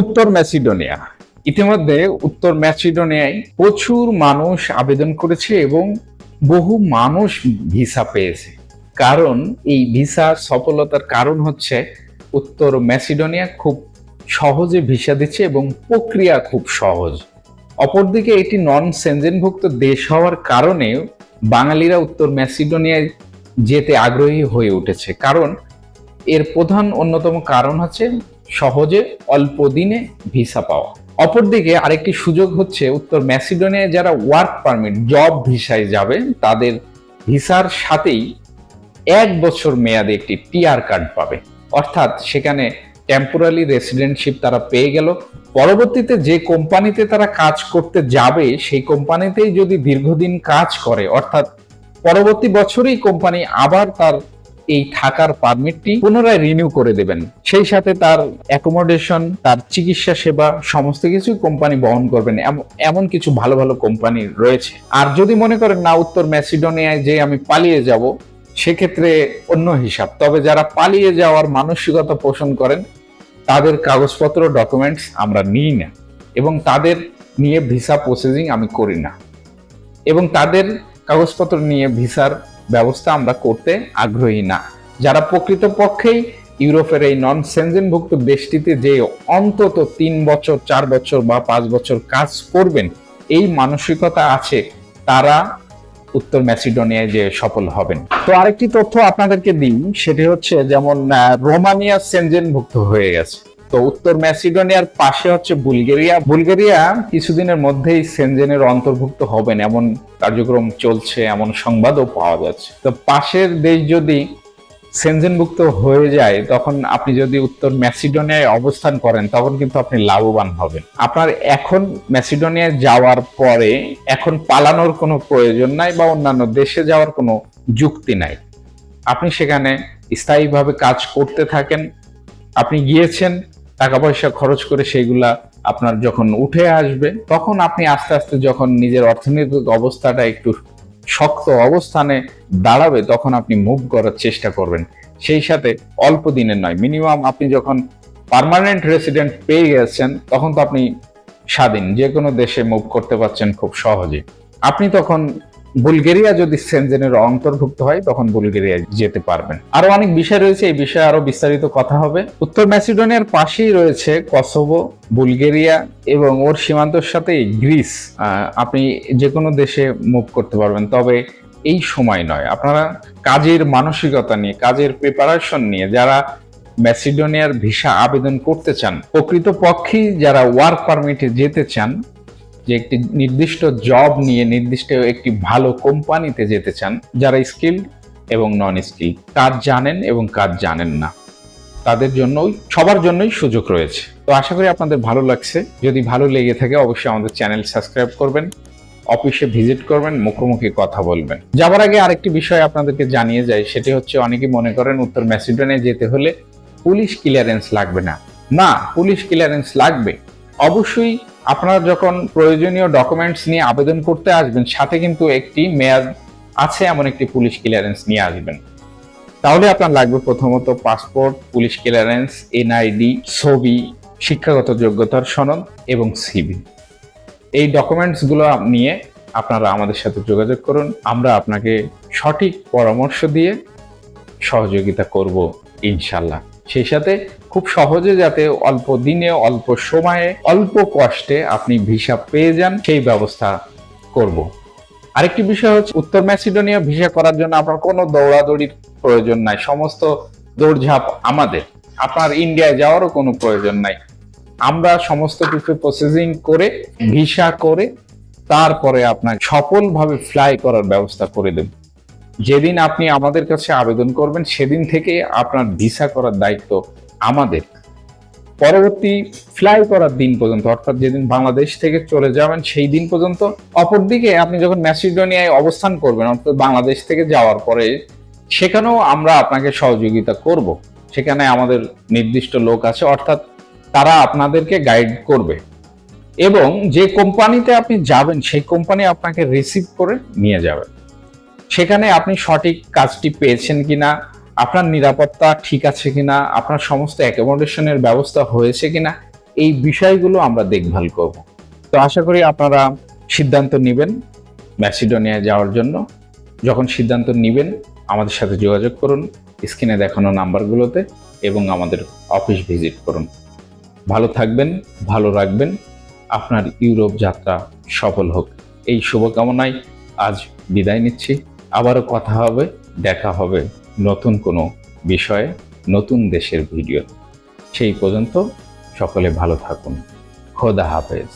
উত্তর ম্যাসিডোনিয়া। ইতিমধ্যে উত্তর ম্যাসিডোনিয়ায় প্রচুর মানুষ আবেদন করেছে এবং বহু মানুষ ভিসা পেয়েছে। কারণ এই ভিসা সফলতার কারণ হচ্ছে উত্তর ম্যাসিডোনিয়া খুব সহজে ভিসা দিচ্ছে এবং প্রক্রিয়া খুব সহজ। অপরদিকে এটি নন সেনজেনভুক্ত দেশ হওয়ার কারণে বাঙালিরা উত্তর ম্যাসিডোনিয়ায় যেতে আগ্রহী হয়ে উঠেছে। কারণ এর প্রধান অন্যতম কারণ হচ্ছে সহজে অল্প দিনে ভিসা পাওয়া। অপরদিকে আরেকটি সুযোগ হচ্ছে, উত্তর ম্যাসিডোনিয়ায় যারা ওয়ার্ক পারমিট, জব ভিসায় যাবে তাদের ভিসার সাথেই এক বছর মেয়াদে একটি টিআর কার্ড পাবে। অর্থাৎ সেখানে টেম্পোরারি রেসিডেন্টশিপ তারা পেয়ে গেল। পরবর্তীতে যে কোম্পানিতে তারা কাজ করতে যাবে, সেই কোম্পানিতেই যদি দীর্ঘদিন কাজ করে, অর্থাৎ পরবর্তী বছরেই কোম্পানি আবার তার এই থাকার পারমিটটি পুনরায় রিনিউ করে দেবেন। সেই সাথে তার অ্যাকোমোডেশন তার চিকিৎসা সেবা, সমস্ত কিছু কোম্পানি বহন করবেন। এমন কিছু ভালো ভালো কোম্পানি রয়েছে। আর যদি মনে করেন, না, উত্তর ম্যাসিডোনিয়ায় যে আমি পালিয়ে যাব, সেক্ষেত্রে অন্য হিসাব। তবে যারা পালিয়ে যাওয়ার মানসিকতা পোষণ করেন, তাদের কাগজপত্র ডকুমেন্টস আমরা নিই না এবং তাদের নিয়ে ভিসা প্রসেসিং আমি করি না। এবং তাদের কাগজপত্র নিয়ে ভিসার ব্যবস্থা আমরা করতে আগ্রহী না। যারা প্রকৃতপক্ষেই ইউরোপের এই নন সেনজেনভুক্ত দেশটিতে যে অন্তত তিন বছর, চার বছর বা পাঁচ বছর কাজ করবেন, এই মানসিকতা আছে, তারা উত্তর ম্যাসিডোনিয়ায় যে সফল হবেন। তো আরেকটি তথ্য আপনাদেরকে দিই, সেটি হচ্ছে যেমন রোমানিয়া সেনজেনভুক্ত হয়ে গেছে। তো উত্তর ম্যাসিডোনিয়ার পাশে হচ্ছে বুলগেরিয়া। বুলগেরিয়া কিছুদিনের মধ্যেই সেনজেনের অন্তর্ভুক্ত হবেন, এমন কার্যক্রম চলছে, এমন সংবাদও পাওয়া যাচ্ছে। তো পাশের দেশ যদি সেনজেনভুক্ত হয়ে যায়, তখন আপনি যদি উত্তর ম্যাসিডোনিয়ায় অবস্থান করেন, তখন কিন্তু আপনি লাভবান হবেন। আপনার এখন ম্যাসিডোনিয়ায় যাওয়ার পরে এখন পালানোর কোনো প্রয়োজন নাই বা অন্যান্য দেশে যাওয়ার কোনো যুক্তি নাই। আপনি সেখানে স্থায়ীভাবে কাজ করতে থাকেন, আপনি গিয়েছেন টাকা পয়সা খরচ করে সেইগুলা আপনার যখন উঠে আসবে, তখন আপনি আস্তে আস্তে যখন নিজের অর্থনৈতিক অবস্থাটা একটু শক্ত অবস্থানে দাঁড়াবে, তখন আপনি মুভ করার চেষ্টা করবেন। সেই সাথে অল্প দিনের নয় মিনিমাম আপনি যখন পার্মানেন্ট রেসিডেন্ট পেয়ে গেছেন, তখন তো আপনি স্বাধীন যে কোনো দেশে মুভ করতে পারছেন খুব সহজে। আপনি তখন বুলগেরিয়া যদি সেনজেনের অন্তর্ভুক্ত হয়, তখন বুলগেরিয়া যেতে পারবেন। আরও অনেক বিষয় রয়েছে, এই বিষয়ে আরও বিস্তারিত কথা হবে। উত্তর ম্যাসিডোনিয়ার পাশেই রয়েছে কসোভো, বুলগেরিয়া এবং ওর সীমান্তর সাথে গ্রিস। আপনি যে কোনো দেশে মুভ করতে পারবেন, তবে এই সময় নয়। আপনারা কাজের মানসিকতা নিয়ে, কাজের প্রিপারেশন নিয়ে, যারা ম্যাসিডোনিয়ার ভিসা আবেদন করতে চান, প্রকৃতপক্ষেই যারা ওয়ার্ক পারমিটে যেতে চান যে একটি নির্দিষ্ট জব নিয়ে নির্দিষ্ট একটি ভালো কোম্পানিতে যেতে চান, যারা স্কিল এবং নন স্কিল কাজ জানেন এবং কাজ জানেন না। তাদের জন্যই, সবার জন্যই সুযোগ রয়েছে। তো আশা করি আপনাদের ভালো লাগছে। যদি ভালো লেগে থাকে, অবশ্যই আমাদের চ্যানেল সাবস্ক্রাইব করবেন, অফিসে ভিজিট করবেন, মুখোমুখি কথা বলবেন। যাবার আগে আরেকটি বিষয় আপনাদেরকে জানিয়ে যাই, সেটি হচ্ছে অনেকে মনে করেন উত্তর ম্যাসিডোনিয়া যেতে হলে পুলিশ ক্লিয়ারেন্স লাগবে না। না, পুলিশ ক্লিয়ারেন্স লাগবে। অবশ্যই আপনারা যখন প্রয়োজনীয় ডকুমেন্টস নিয়ে আবেদন করতে আসবেন, সাথে কিন্তু একটি মেয়াদ আছে, এমন একটি পুলিশ ক্লিয়ারেন্স নিয়ে আসবেন। তাহলে আপনার লাগবে প্রথমত পাসপোর্ট পুলিশ ক্লিয়ারেন্স এনআইডি ছবি, শিক্ষাগত যোগ্যতার সনদ এবং সিবি এই ডকুমেন্টসগুলো নিয়ে আপনারা আমাদের সাথে যোগাযোগ করুন। আমরা আপনাকে সঠিক পরামর্শ দিয়ে সহযোগিতা করব ইনশাল্লাহ সেই সাথে খুব সহজে যাতে অল্প দিনে, অল্প সময়ে, অল্প কষ্টে আপনি ভিসা পেয়ে যান, সেই ব্যবস্থা করব। আরেকটি বিষয় হচ্ছে, উত্তর ম্যাসিডোনিয়া ভিসা করার জন্য আপনার কোনো দৌড়াদৌড়ির প্রয়োজন নাই। সমস্ত দৌড়ঝাঁপ আমাদের। আপনার ইন্ডিয়ায় যাওয়ারও কোনো প্রয়োজন নাই। আমরা সমস্ত কিছু প্রসেসিং করে, ভিসা করে, তারপরে আপনার সফলভাবে ফ্লাই করার ব্যবস্থা করে দেব। যেদিন আপনি আমাদের কাছে আবেদন করবেন, সেদিন থেকে আপনার ভিসা করার দায়িত্ব আমাদের। পরবর্তী ফ্লাই করার দিন পর্যন্ত, অর্থাৎ যেদিন বাংলাদেশ থেকে চলে যাবেন, সেই দিন পর্যন্ত অপরদিকে আপনি যখন ম্যাসিডোনিয়ায় অবস্থান করবেন, অর্থাৎ বাংলাদেশ থেকে যাওয়ার পরে, সেখানেও আমরা আপনাকে সহযোগিতা করব। সেখানে আমাদের নির্দিষ্ট লোক আছে, অর্থাৎ তারা আপনাদেরকে গাইড করবে। এবং যে কোম্পানিতে আপনি যাবেন, সেই কোম্পানি আপনাকে রিসিভ করে নিয়ে যাবে। সেখানে আপনি সঠিক কাজটি পেয়েছেন কিনা, আপনার নিরাপত্তা ঠিক আছে কিনা, আপনার সমস্ত অ্যাকোমোডেশনের ব্যবস্থা হয়েছে কিনা, এই বিষয়গুলো আমরা দেখভাল করব। তো আশা করি আপনারা সিদ্ধান্ত নেবেন ম্যাসিডোনিয়া যাওয়ার জন্য। যখন সিদ্ধান্ত নেবেন, আমাদের সাথে যোগাযোগ করুন, স্ক্রিনে দেখানো নাম্বারগুলোতে এবং আমাদের অফিস ভিজিট করুন। ভালো থাকবেন, ভালো রাখবেন। আপনার ইউরোপ যাত্রা সফল হোক। এই শুভকামনায় আজ বিদায় নিচ্ছি। আবারও কথা হবে, দেখা হবে নতুন কোনো বিষয়ে, নতুন দেশের ভিডিও সেই পর্যন্ত সকলে ভালো থাকুন। খোদা হাফেজ।